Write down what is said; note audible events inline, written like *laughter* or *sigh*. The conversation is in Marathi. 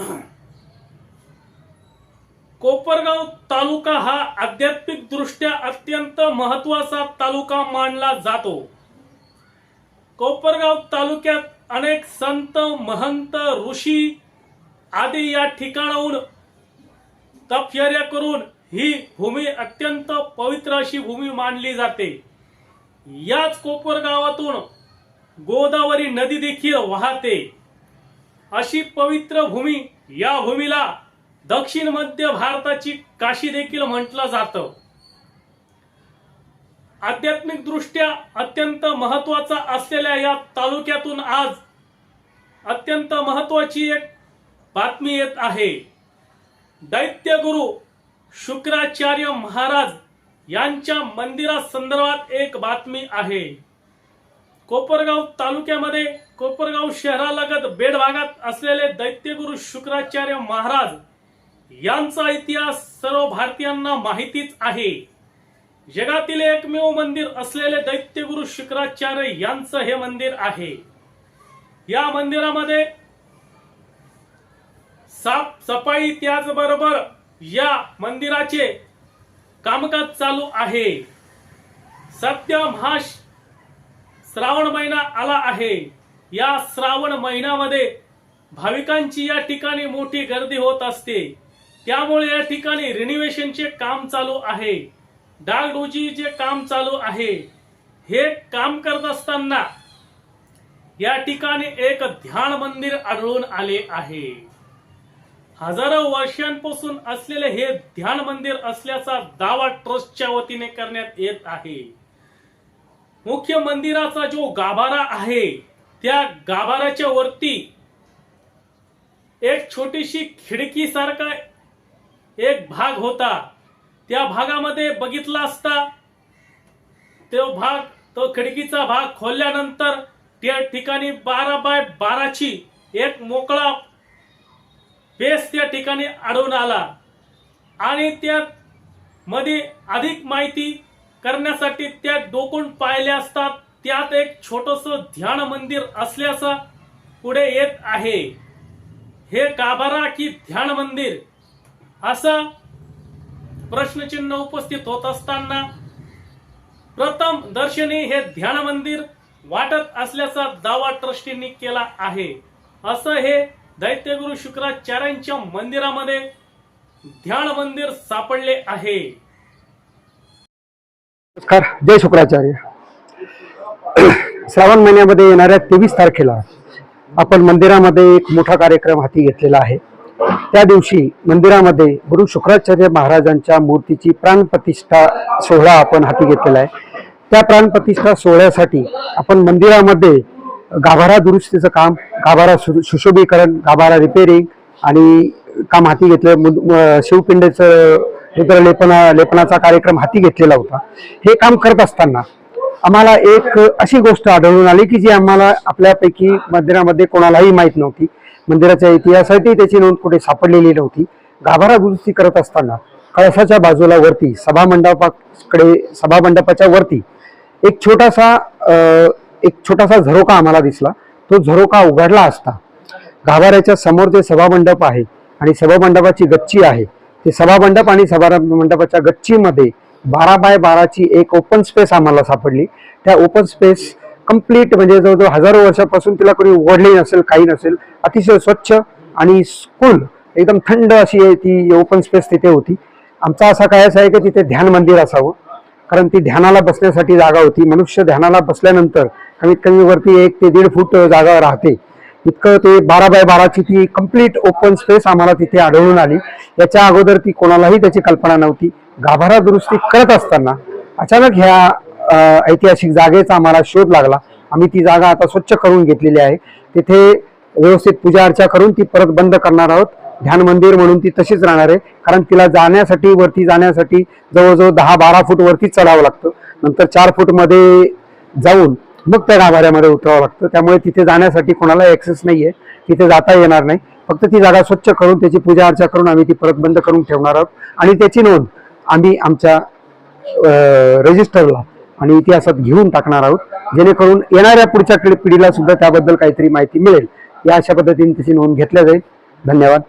*clears throat* कोपरगाव तालुका हा आध्यात्मिक दृष्ट्या अत्यंत महत्त्वाचा तालुका मानला जातो. कोपरगाव तालुक्यात अनेक संत महंत ऋषी आदी या ठिकाणाहून तपचर्या करून ही भूमी अत्यंत पवित्र अशी भूमी मानली जाते. याच कोपरगावातून गोदावरी नदी देखील वाहते. अशी पवित्र भूमी या भूमीला दक्षिण मध्य भारताची काशी देखील म्हटलं जातं. आध्यात्मिक दृष्ट्या अत्यंत महत्त्वाचा असलेल्या या तालुक्यातून आज अत्यंत महत्वाची एक बातमी येत आहे. दैत्यगुरु शुक्राचार्य महाराज यांच्या मंदिरासंदर्भात एक बातमी आहे. कोपरगाव तालुक्यामध्ये कोपरगाव शहरालगत बेड भागात असलेले दैत्यगुरु शुक्राचार्य महाराज यांचा इतिहास सर्व भारतीयांना माहितीच आहे. जगातील एकमेव मंदिर असलेले दैत्यगुरु शुक्राचार्य यांचं हे मंदिर आहे. या मंदिरामध्ये साफ सफाई त्याचबरोबर या मंदिराचे कामकाज चालू आहे. सत्य महाश श्रावण महिना आला आहे. या श्रावण महिन्यामध्ये भाविकांची या ठिकाणी मोठी गर्दी होत असते. त्यामुळे या ठिकाणी रिनिव्हेशनचे काम चालू आहे. डागडोजीचे काम चालू आहे हे काम करत असताना या ठिकाणी एक ध्यान मंदिर आढळून आले आहे. हजारो वर्षांपासून असलेले हे ध्यान मंदिर असल्याचा दावा ट्रस्टच्या वतीने करण्यात येत आहे. मुख्य मंदिराचा जो गाभारा आहे त्या गाभाराच्या वरती एक छोटीशी खिडकी सारखा एक भाग होता. त्या भागामध्ये बघितला असता तो भाग तो खिडकीचा भाग खोलल्यानंतर त्या ठिकाणी बारा बाय बाराची एक मोकळा बेस त्या ठिकाणी आढळून आला. आणि त्यात मध्ये अधिक माहिती करण्यासाठी त्या डोकून पाहिले असतात. त्यात एक छोटस ध्यान मंदिर असल्याचं पुढे येत आहे. हे काबारा की ध्यान मंदिर? असं प्रश्नचिन्ह उपस्थित होत असताना प्रथम दर्शनी हे ध्यान मंदिर वाटत असल्याचा दावा ट्रस्टींनी केला आहे. असं हे दैत्यगुरु शुक्राचार्यांच्या मंदिरामध्ये ध्यान मंदिर सापडले आहे. नमस्कार जय शुक्राचार्य. श्रावण महिन्यामध्ये येणाऱ्या तेवीस तारखेला आपण मंदिरामध्ये एक मोठा कार्यक्रम हाती घेतलेला आहे. त्या दिवशी मंदिरामध्ये गुरु शुक्राचार्य महाराजांच्या मूर्तीची प्राणप्रतिष्ठा सोहळा आपण हाती घेतलेला आहे. त्या प्राणप्रतिष्ठा सोहळ्यासाठी आपण मंदिरामध्ये गाभारा दुरुस्तीचं काम गाभारा सु- सुशोभीकरण गाभारा रिपेरिंग आणि काम हाती घेतलं. मुद- शिवपिंडेचं रुद्र लेपना लेपनाचा कार्यक्रम हाती घेतलेला होता. हे काम करत असताना आम्हाला एक अशी गोष्ट आढळून आली की जी आम्हाला आपल्यापैकी मंदिरामध्ये कोणालाही माहीत नव्हती. मंदिराच्या इतिहासातही त्याची नोंद कुठे सापडलेली नव्हती. गाभारा दुरुस्ती करत असताना कळसाच्या बाजूला वरती सभामंडपाकडे सभामंडपाच्या वरती एक छोटासा एक छोटासा झरोका आम्हाला दिसला. तो झरोका उघडला असता. गाभाऱ्याच्या समोर जे सभामंडप आहे आणि सभामंडपाची गच्ची आहे ते सभामंडप आणि सभा मंडपाच्या गच्चीमध्ये बारा बाय बाराची एक ओपन स्पेस आम्हाला सापडली. त्या ओपन स्पेस कंप्लीट म्हणजे जवळजवळ हजारो वर्षापासून तिला कोणी उघडली नसेल काही नसेल. अतिशय स्वच्छ आणि स्कूल एकदम थंड अशी ती ओपन स्पेस तिथे होती. आमचा असा काय असा आहे की तिथे ध्यान मंदिर असावं. कारण ती ध्यानाला बसण्यासाठी जागा होती. मनुष्य ध्यानाला बसल्यानंतर कमीत कमी वरती एक ते दीड फूट जागा राहते. इतकं ते बारा बाय बाराची ती कंप्लीट ओपन स्पेस आम्हाला तिथे आढळून आली. याच्या अगोदर ती कोणालाही त्याची कल्पना नव्हती. गाभारा दुरुस्ती करत असताना अचानक ह्या ऐतिहासिक जागेचा आम्हाला शोध लागला. आम्ही ती जागा आता स्वच्छ करून घेतलेली आहे. तिथे व्यवस्थित पूजा अर्चा करून ती परत बंद करणार आहोत. ध्यान मंदिर म्हणून ती तशीच राहणार आहे. कारण तिला जाण्यासाठी वरती जाण्यासाठी जवळजवळ दहा बारा फूट वरती चढावं लागतं. नंतर चार फूटमध्ये जाऊन मग त्या गाभाऱ्यामध्ये उतरावं लागतं. त्यामुळे तिथे जाण्यासाठी कोणाला ऍक्सेस नाहीये. तिथे जाता येणार नाही. फक्त ती जागा स्वच्छ करून त्याची पूजा अर्चा करून आम्ही ती परत बंद करून ठेवणार आहोत. आणि त्याची नोंद आम्ही आमच्या रजिस्टरला आणि इतिहासात घेऊन टाकणार आहोत. जेणेकरून येणाऱ्या पुढच्या पिढी- पिढीला सुद्धा त्याबद्दल काहीतरी माहिती मिळेल. या अशा पद्धतीने त्याची नोंद घेतल्या जाईल. धन्यवाद.